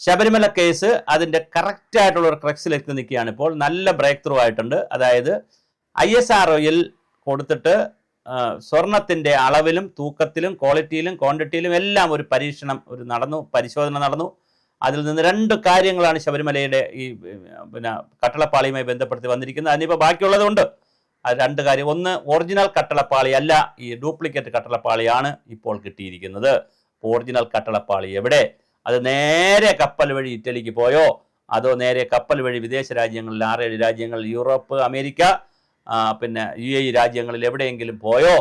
Sabarimala case അതിന്റെ correct ആയിട്ടുള്ള ഒരു ക്രക്സിലേക്ക് നിൽക്കുകയാണ് ഇപ്പോൾ. നല്ല ബ്രേക്ക് ത്രൂ ആയിട്ടുണ്ട്. അതായത് ഐ എസ് ആർ ഒയിൽ കൊടുത്തിട്ട് സ്വർണത്തിന്റെ അളവിലും തൂക്കത്തിലും ക്വാളിറ്റിയിലും ക്വാണ്ടിറ്റിയിലും എല്ലാം ഒരു പരീക്ഷണം ഒരു നടന്നു പരിശോധന നടന്നു. അതിൽ നിന്ന് രണ്ട് കാര്യങ്ങളാണ് ശബരിമലയുടെ ഈ പിന്നെ കട്ടളപ്പാളിയുമായി ബന്ധപ്പെടുത്തി വന്നിരിക്കുന്നത്. അതിനിപ്പോൾ ബാക്കിയുള്ളതുണ്ട്. അത് രണ്ട് കാര്യം. ഒന്ന് ഒറിജിനൽ കട്ടളപ്പാളി അല്ല ഈ ഡ്യൂപ്ലിക്കേറ്റ് കട്ടളപ്പാളിയാണ് ഇപ്പോൾ കിട്ടിയിരിക്കുന്നത്. ഒറിജിനൽ കട്ടളപ്പാളി എവിടെ? അത് നേരെ കപ്പൽ വഴി ഇറ്റലിക്ക് പോയോ? അതോ നേരെ കപ്പൽ വഴി വിദേശ രാജ്യങ്ങളിൽ ആറേഴ് രാജ്യങ്ങൾ യൂറോപ്പ് അമേരിക്ക പിന്നെ യു എ രാജ്യങ്ങളിൽ എവിടെയെങ്കിലും പോയോ?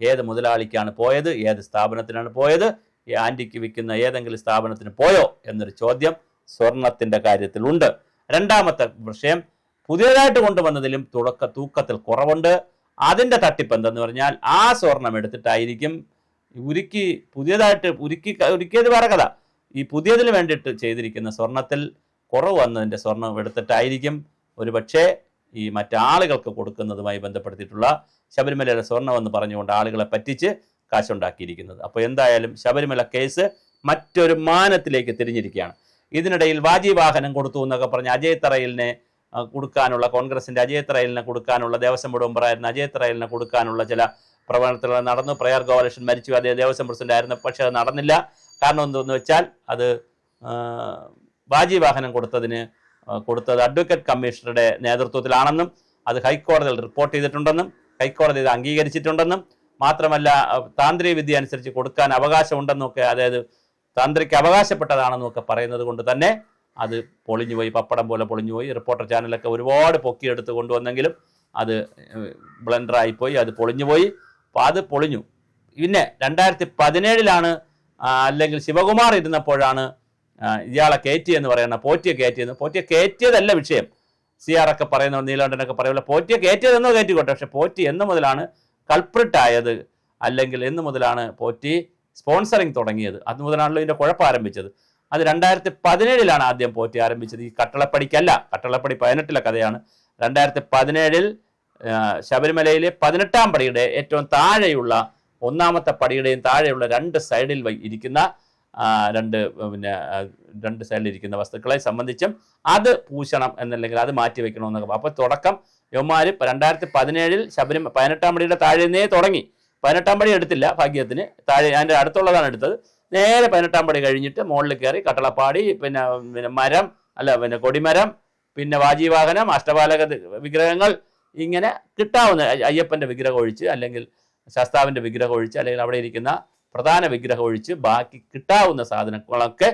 ഏത് മുതലാളിക്കാണ് പോയത്? ഏത് സ്ഥാപനത്തിനാണ് പോയത്? ഈ ആന്റിക്ക് വിൽക്കുന്ന ഏതെങ്കിലും സ്ഥാപനത്തിന് പോയോ? എന്നൊരു ചോദ്യം സ്വർണത്തിന്റെ കാര്യത്തിലുണ്ട് രണ്ടാമത്തെ വിഷയം പുതിയതായിട്ട് കൊണ്ടുവന്നതിലും തുടക്ക തൂക്കത്തിൽ കുറവുണ്ട്. അതിന്റെ തട്ടിപ്പ് എന്തെന്ന് പറഞ്ഞാൽ ആ സ്വർണം എടുത്തിട്ടായിരിക്കും ഉരുക്കി പുതിയതായിട്ട് ഉരുക്കി ഉരുക്കിയത് വേറെ കഥ. ഈ പുതിയതിന് വേണ്ടിയിട്ട് ചെയ്തിരിക്കുന്ന സ്വർണത്തിൽ കുറവ് വന്നതിന്റെ സ്വർണം എടുത്തിട്ടായിരിക്കും ഒരു പക്ഷേ ഈ മറ്റാളുകൾക്ക് കൊടുക്കുന്നതുമായി ബന്ധപ്പെടുത്തിയിട്ടുള്ള ശബരിമലയുടെ സ്വർണമെന്ന് പറഞ്ഞുകൊണ്ട് ആളുകളെ പറ്റിച്ച് കാശുണ്ടാക്കിയിരിക്കുന്നത്. അപ്പോൾ എന്തായാലും ശബരിമല കേസ് മറ്റൊരു മാനത്തിലേക്ക് തിരിഞ്ഞിരിക്കുകയാണ്. ഇതിനിടയിൽ വാജി വാഹനം കൊടുത്തു എന്നൊക്കെ പറഞ്ഞ് അജയ് തറയിലിനെ കൊടുക്കാനുള്ള കോൺഗ്രസിന്റെ അജയ് തറയിലിനെ കൊടുക്കാനുള്ള ദേവസ്വം ബോർഡ് മെമ്പറായിരുന്ന അജയ് തറയിലിനെ കൊടുക്കാനുള്ള ചില പ്രവർത്തനങ്ങൾ നടന്നു. പ്രയർ ഗോപാലകൃഷ്ണൻ മരിച്ചു അതേ ദേവസ്വം പ്രസിഡന്റ് ആയിരുന്നു പക്ഷേ അത് നടന്നില്ല. കാരണം എന്തെന്ന് വെച്ചാൽ അത് വാഹനം കൊടുത്തതിന് കൊടുത്തത് അഡ്വക്കേറ്റ് കമ്മീഷണറുടെ നേതൃത്വത്തിലാണെന്നും അത് ഹൈക്കോടതിയിൽ റിപ്പോർട്ട് ചെയ്തിട്ടുണ്ടെന്നും ഹൈക്കോടതി ഇത് അംഗീകരിച്ചിട്ടുണ്ടെന്നും മാത്രമല്ല താന്ത്രിക വിദ്യ അനുസരിച്ച് കൊടുക്കാൻ അവകാശമുണ്ടെന്നൊക്കെ അതായത് താന്ത്രിക്ക് അവകാശപ്പെട്ടതാണെന്നും ഒക്കെ പറയുന്നത് കൊണ്ട് തന്നെ അത് പൊളിഞ്ഞുപോയി പപ്പടം പോലെ പൊളിഞ്ഞുപോയി. റിപ്പോർട്ടർ ചാനലൊക്കെ ഒരുപാട് പൊക്കിയെടുത്ത് കൊണ്ടുവന്നെങ്കിലും അത് ബ്ലണ്ടറായിപ്പോയി അത് പൊളിഞ്ഞുപോയി. അപ്പോൾ അത് പൊളിഞ്ഞു. പിന്നെ രണ്ടായിരത്തി പതിനേഴിലാണ് അല്ലെങ്കിൽ ശിവകുമാർ ഇരുന്നപ്പോഴാണ് ഇയാളെ കയറ്റി എന്ന് പറയുന്ന പോറ്റിയെ കയറ്റിയെന്ന് പോറ്റിയെ കയറ്റിയതല്ല വിഷയം. സി ആർ ഒക്കെ പറയുന്ന നീലകണ്ഠനൊക്കെ പറയുമ്പോൾ പോറ്റിയെ കയറ്റിയതെന്നോ കയറ്റിക്കോട്ടെ പക്ഷെ പോറ്റി എന്ന് മുതലാണ് കൽപ്രിട്ടായത് അല്ലെങ്കിൽ എന്ന് മുതലാണ് പോറ്റി സ്പോൺസറിങ് തുടങ്ങിയത്. അത് മുതലാണല്ലോ ഇതിന്റെ കുഴപ്പം ആരംഭിച്ചത്. അത് രണ്ടായിരത്തി പതിനേഴിലാണ് ആദ്യം പോറ്റി ആരംഭിച്ചത്. ഈ കട്ടളപ്പടിക്കല്ല കട്ടളപ്പടി പതിനെട്ടിലെ കഥയാണ്. രണ്ടായിരത്തി പതിനേഴിൽ ശബരിമലയിലെ പതിനെട്ടാം പടിയുടെ ഏറ്റവും താഴെയുള്ള ഒന്നാമത്തെ പടിയുടെയും താഴെയുള്ള രണ്ട് സൈഡിൽ ഇരിക്കുന്ന രണ്ട് പിന്നെ രണ്ട് സൈഡിൽ ഇരിക്കുന്ന വസ്തുക്കളെ സംബന്ധിച്ചും അത് പൂശണം എന്നല്ലെങ്കിൽ അത് മാറ്റി വെക്കണമെന്നൊക്കെ അപ്പോൾ തുടക്കം യവന്മാർ രണ്ടായിരത്തി പതിനേഴിൽ ശബരിമല പതിനെട്ടാം പടിയുടെ താഴെ നിന്നേ തുടങ്ങി. പതിനെട്ടാം പടി എടുത്തില്ല ഭാഗ്യത്തിന്. താഴെ അതിന്റെ അടുത്തുള്ളതാണ് എടുത്തത്. നേരെ പതിനെട്ടാം പടി കഴിഞ്ഞിട്ട് മുകളിൽ കയറി കട്ടളപ്പാടി പിന്നെ പിന്നെ മരം അല്ല പിന്നെ കൊടിമരം പിന്നെ വാജീവാഹനം അഷ്ടപാലക വിഗ്രഹങ്ങൾ ഇങ്ങനെ കിട്ടാവുന്ന അയ്യപ്പന്റെ വിഗ്രഹം ഒഴിച്ച് അല്ലെങ്കിൽ ശാസ്താവിന്റെ വിഗ്രഹം ഒഴിച്ച് അല്ലെങ്കിൽ അവിടെ ഇരിക്കുന്ന പ്രധാന വിഗ്രഹം ഒഴിച്ച് ബാക്കി കിട്ടാവുന്ന സാധനങ്ങളൊക്കെ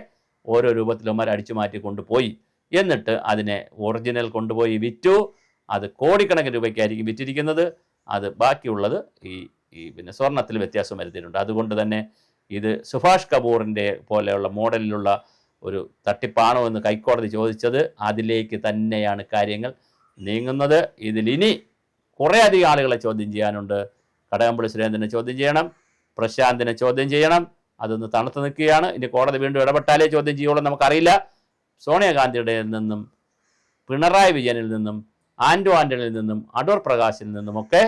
ഓരോ രൂപത്തിലുമാർ അടിച്ചു മാറ്റി കൊണ്ടുപോയി. എന്നിട്ട് അതിനെ ഒറിജിനൽ കൊണ്ടുപോയി വിറ്റു. അത് കോടിക്കണക്കിന് രൂപയ്ക്കായിരിക്കും വിറ്റിരിക്കുന്നത്. അത് ബാക്കിയുള്ളത് ഈ ഈ പിന്നെ സ്വർണത്തിൽ വ്യത്യാസം വരുത്തിയിട്ടുണ്ട്. അതുകൊണ്ട് തന്നെ ഇത് സുഭാഷ് കപൂറിന്റെ പോലെയുള്ള മോഡലിലുള്ള ഒരു തട്ടിപ്പാണോ എന്ന് ഹൈക്കോടതി ചോദിച്ചത്. അതിലേക്ക് തന്നെയാണ് കാര്യങ്ങൾ നീങ്ങുന്നത്. ഇതിലിനി കുറേ അധികം ആളുകളെ ചോദ്യം ചെയ്യാനുണ്ട്. കടകംപള്ളി സുരേന്ദ്രനെ ചോദ്യം ചെയ്യണം പ്രശാന്തിനെ ചോദ്യം ചെയ്യണം. അതൊന്ന് തണുത്ത് നിൽക്കുകയാണ്. ഇനി കോടതി വീണ്ടും ഇടപെട്ടാലേ ചോദ്യം ചെയ്യുള്ളൂ നമുക്കറിയില്ല. സോണിയാഗാന്ധിയുടെ നിന്നും പിണറായി വിജയനിൽ നിന്നും ആൻഡോ ആന്റണിയിൽ നിന്നും അടൂർ പ്രകാശിൽ നിന്നുമൊക്കെ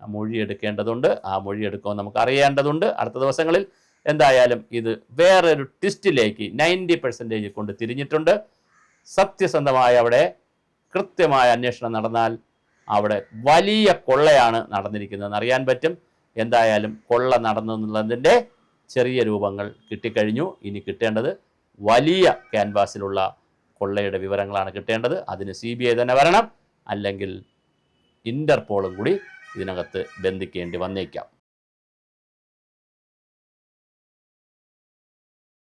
മൊഴിയെടുക്കേണ്ടതുണ്ട്. ആ മൊഴിയെടുക്കുമെന്ന് നമുക്ക് അറിയേണ്ടതുണ്ട് അടുത്ത ദിവസങ്ങളിൽ എന്തായാലും ഇത് വേറൊരു ട്വിസ്റ്റിലേക്ക് നയന്റി പെർസെന്റേജ് കൊണ്ട് തിരിഞ്ഞിട്ടുണ്ട്. സത്യസന്ധമായ അവിടെ കൃത്യമായ അന്വേഷണം നടന്നാൽ അവിടെ വലിയ കൊള്ളയാണ് നടന്നിരിക്കുന്നതെന്ന് അറിയാൻ പറ്റും. എന്തായാലും കൊള്ള നടന്നു എന്നുള്ളതിന്റെ ചെറിയ രൂപങ്ങൾ കിട്ടിക്കഴിഞ്ഞു. ഇനി കിട്ടേണ്ടത് വലിയ ക്യാൻവാസിലുള്ള കൊള്ളയുടെ വിവരങ്ങളാണ് കിട്ടേണ്ടത്. അതിന് സി തന്നെ വരണം. അല്ലെങ്കിൽ ഇന്റർപോളും കൂടി ഇതിനകത്ത് ബന്ധിക്കേണ്ടി വന്നേക്കാം.